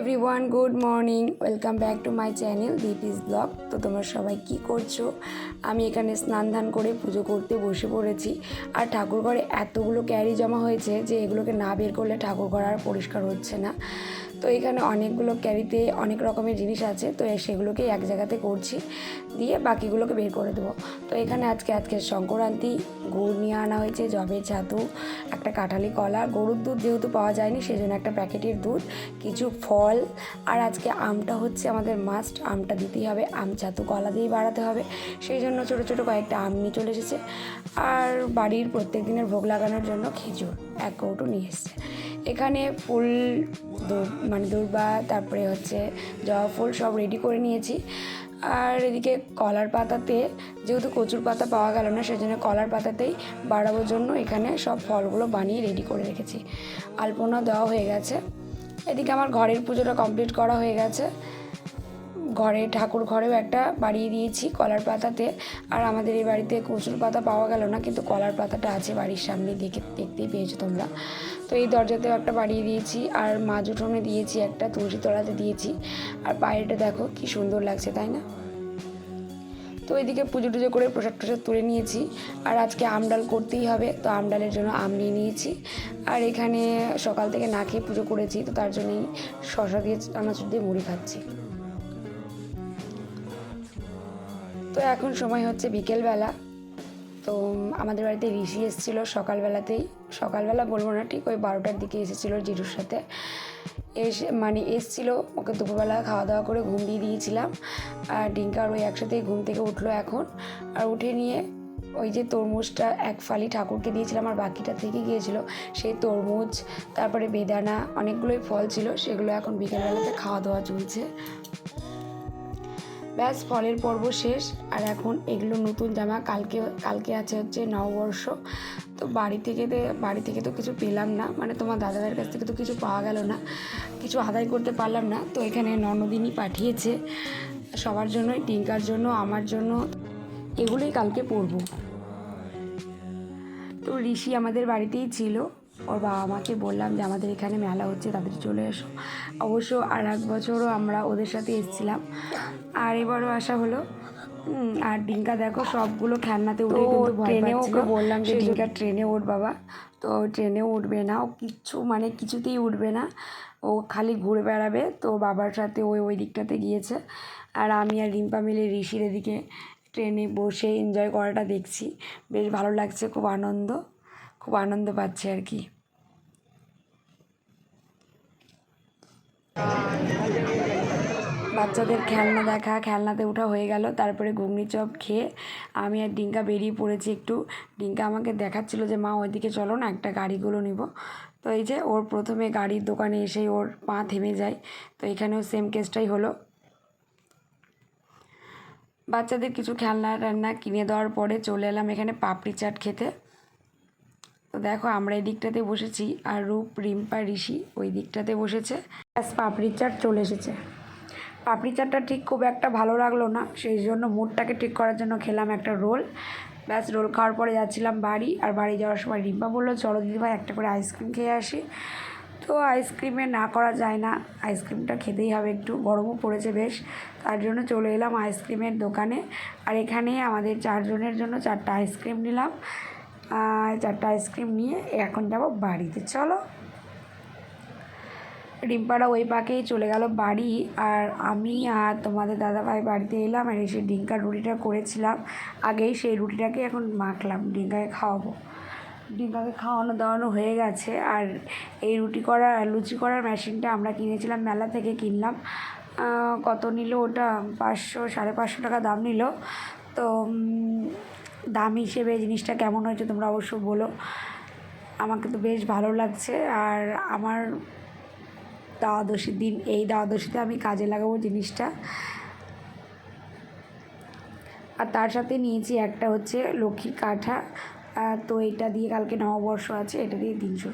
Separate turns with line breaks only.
Everyone good morning welcome back to my channel Dipi's blog তো তোমরা সবাই কি করছ? আমি এখানে স্নান ধান করে পুজো করতে বসে পড়েছি। আর ঠাকুর ঘরে এতগুলো ক্যারি জমা হয়েছে যে এগুলোকে না বের করলে ঠাকুর ঘর আর পরিষ্কার হচ্ছে না। তো এখানে অনেকগুলো ক্যারিতে অনেক রকমের জিনিস আছে, তো সেগুলোকে এক জায়গাতে করছি, দিয়ে বাকিগুলোকে বের করে দেবো। তো এখানে আজকে আজকে সংক্রান্তি, গুড় নিয়ে আনা হয়েছে, জবের ছাতু, একটা কাঁঠালি কলা। গরুর দুধ যেহেতু পাওয়া যায়নি সেই জন্য একটা প্যাকেটের দুধ, কিছু ফল, আর আজকে আমটা হচ্ছে আমাদের মাস্ট আমটা দিতেই হবে, আম, ছাতু, কলা দিয়েই বাড়াতে হবে। সেই জন্য ছোটো ছোটো কয়েকটা আম নিয়ে চলে এসেছে। আর বাড়ির প্রত্যেক দিনের ভোগ লাগানোর জন্য খেজুর, এক কৌটো নিয়ে এসেছে। এখানে ফুল মানে দূর্বা, তারপরে হচ্ছে জবা ফুল সব রেডি করে নিয়েছি। আর এদিকে কলার পাতাতে যেহেতু কচুর পাতা পাওয়া গেল না, সেজন্য কলার পাতাতেই বাড়াবোর জন্য এখানে সব ফলগুলো বানিয়ে রেডি করে রেখেছি। আলপনা দেওয়া হয়ে গেছে। এদিকে আমার ঘরের পুজোটা কমপ্লিট করা হয়ে গেছে। ঘরে, ঠাকুর ঘরেও একটা বাড়িয়ে দিয়েছি কলার পাতাতে। আর আমাদের এই বাড়িতে কচুর পাতা পাওয়া গেল না, কিন্তু কলার পাতাটা আছে বাড়ির সামনে, দেখে, দেখতেই পেয়েছ তোমরা। তো এই দরজাতেও একটা বাড়িয়ে দিয়েছি, আর মাছ উঠোনে দিয়েছি একটা তুলসী তলাতে দিয়েছি। আর বাইরেটা দেখো কি সুন্দর লাগছে, তাই না? তো এদিকে পুজো টুজো করে প্রসাদ টসাদ তুলে নিয়েছি। আর আজকে আমডাল করতেই হবে, তো আমডালের জন্য আম নিয়ে নিয়েছি। আর এখানে সকাল থেকে না খেয়ে পুজো করেছি, তো তার জন্যই শশা দিয়ে চানাচুর দিয়ে মুড়ি খাচ্ছি। তো এখন সময় হচ্ছে বিকেলবেলা। তো আমাদের বাড়িতে ঋষি এসেছিল সকালবেলাতেই। সকালবেলা বলব না, ঠিক ওই বারোটার দিকে এসেছিল জিরুর সাথে। এসে মানে এসেছিল, ওকে দুপুরবেলা খাওয়া দাওয়া করে ঘুম দিয়ে দিয়েছিলাম। আর ডিঙ্কার ওই একসাথেই ঘুম থেকে উঠল এখন। আর উঠে নিয়ে ওই যে তরমুজটা এক ফালি ঠাকুরকে দিয়েছিলাম আর বাকিটা থেকে গিয়েছিল সেই তরমুজ, তারপরে বেদানা, অনেকগুলোই ফল ছিল, সেগুলো এখন বিকেলবেলাতে খাওয়া দাওয়া চলছে। ব্যাস ফলের পর্ব শেষ। আর এখন এগুলো নতুন জামা, কালকে কালকে আছে হচ্ছে নববর্ষ। তো বাড়ি থেকে বাড়ি থেকে তো কিছু পেলাম না। মানে তোমার দাদাদের কাছ থেকে তো কিছু পাওয়া গেল না। কিছু আদায় করতে পারলাম না। তো এখানে ননদিনই পাঠিয়েছে। সবার জন্যই টিঙ্কার জন্য, আমার জন্য। এগুলোই কালকে পরবো। তো ঋষি আমাদের বাড়িতেই ছিল। ওর বাবা মাকে বললাম যে আমাদের এখানে মেলা হচ্ছে তাদের চলে এসো। অবশ্য আর এক বছরও আমরা ওদের সাথে এসেছিলাম। আর এবারও আসা হলো। আর ডিঙ্কা দেখো সবগুলো খেলনাতে উঠে কিন্তু ট্রেনে ওকে বললাম যে ডিঙ্কা ট্রেনে উঠ বাবা। তো ট্রেনেও উঠবে না ও কিচ্ছু মানে কিছুতেই উঠবে না। ও খালি ঘুরে বেড়াবে তো বাবার সাথে ওই ওই দিকটাতে গিয়েছে। আর আমি আর রিম্পা মিলে ঋষির এদিকে ট্রেনে বসে এনজয় করাটা দেখছি। বেশ ভালো লাগছে খুব আনন্দ। খুব আনন্দ পাচ্ছে আর কি। বাচ্চাদের খেলনা দেখা, খেলনাতে ওঠা হয়ে গেল। তারপরে ঘুগনি চপ খেয়ে আমি আর ডিঙ্কা বেরিয়ে পড়েছি একটু। ডিঙ্কা আমাকে দেখাচ্ছিল যে, মা, ওইদিকে চলো না, একটা গাড়িগুলো নিব। তো এই যে ওর প্রথমে গাড়ির দোকানে এসেই ওর পা থেমে যায়। তো এখানেও সেম কেসটাই হলো। বাচ্চাদের কিছু খেলনা টান্না কিনে দেওয়ার পরে চলে এলাম এখানে পাপড়ি চাট খেতে। দেখো আমরা এই দিকটাতে বসেছি আর রূপ, রিম্পা, ঋষি ওই দিকটাতে বসেছে। ব্যাস পাপড়ি চাট চলে এসেছে। পাপড়ি চাটটা ঠিক খুব একটা ভালো লাগল না, সেই জন্য মুডটাকে ঠিক করার জন্য খেলাম একটা রোল। ব্যাস, রোল খাওয়ার পরে যাচ্ছিলাম বাড়ি আর বাড়ি যাওয়ার সময় রিম্পা বলল, চলো দিদিভাই, একটা করে আইসক্রিম খেয়ে আসি। তো আইসক্রিমে না করা যায় না, আইসক্রিমটা খেতেই হবে একটু, গরমও পড়েছে বেশ। তার জন্য চলে এলাম আইসক্রিমের দোকানে। আর এখানে আমাদের চারজনের জন্য চারটা আইসক্রিম নিলাম। চারটা আইসক্রিম নিয়ে এখন যাব বাড়িতে। চলো। রিম্পারা ওই পাকেই চলে গেল বাড়ি। আর আমি আর তোমাদের দাদাভাই বাড়িতে এলাম আর এসে ডিঙ্কার রুটিটা করেছিলাম। আগেই সেই রুটিটাকে এখন মাখলাম, ডিঙ্কাকে খাওয়াবো। ডিঙ্কাকে খাওয়ানো দাওয়ানো হয়ে গেছে। আর এই রুটি করা, লুচি করার মেশিনটা আমরা কিনেছিলাম মেলা থেকে কিনলাম। কত নিল ওটা? পাঁচশো, সাড়ে পাঁচশো টাকা দাম নিল। তো দাম হিসেবে জিনিসটা কেমন হয়েছে তোমরা অবশ্য বলো। আমাকে তো বেশ ভালো লাগছে আর আমার দ্বাদশীর দিন, এই দ্বাদশীতে আমি কাজে লাগাবো জিনিসটা। আর তার সাথে নিয়েছি একটা হচ্ছে লক্ষ্মীর কাঠা তো এটা দিয়ে কালকে নববর্ষ আছে, এটা দিয়ে দিন শুরু।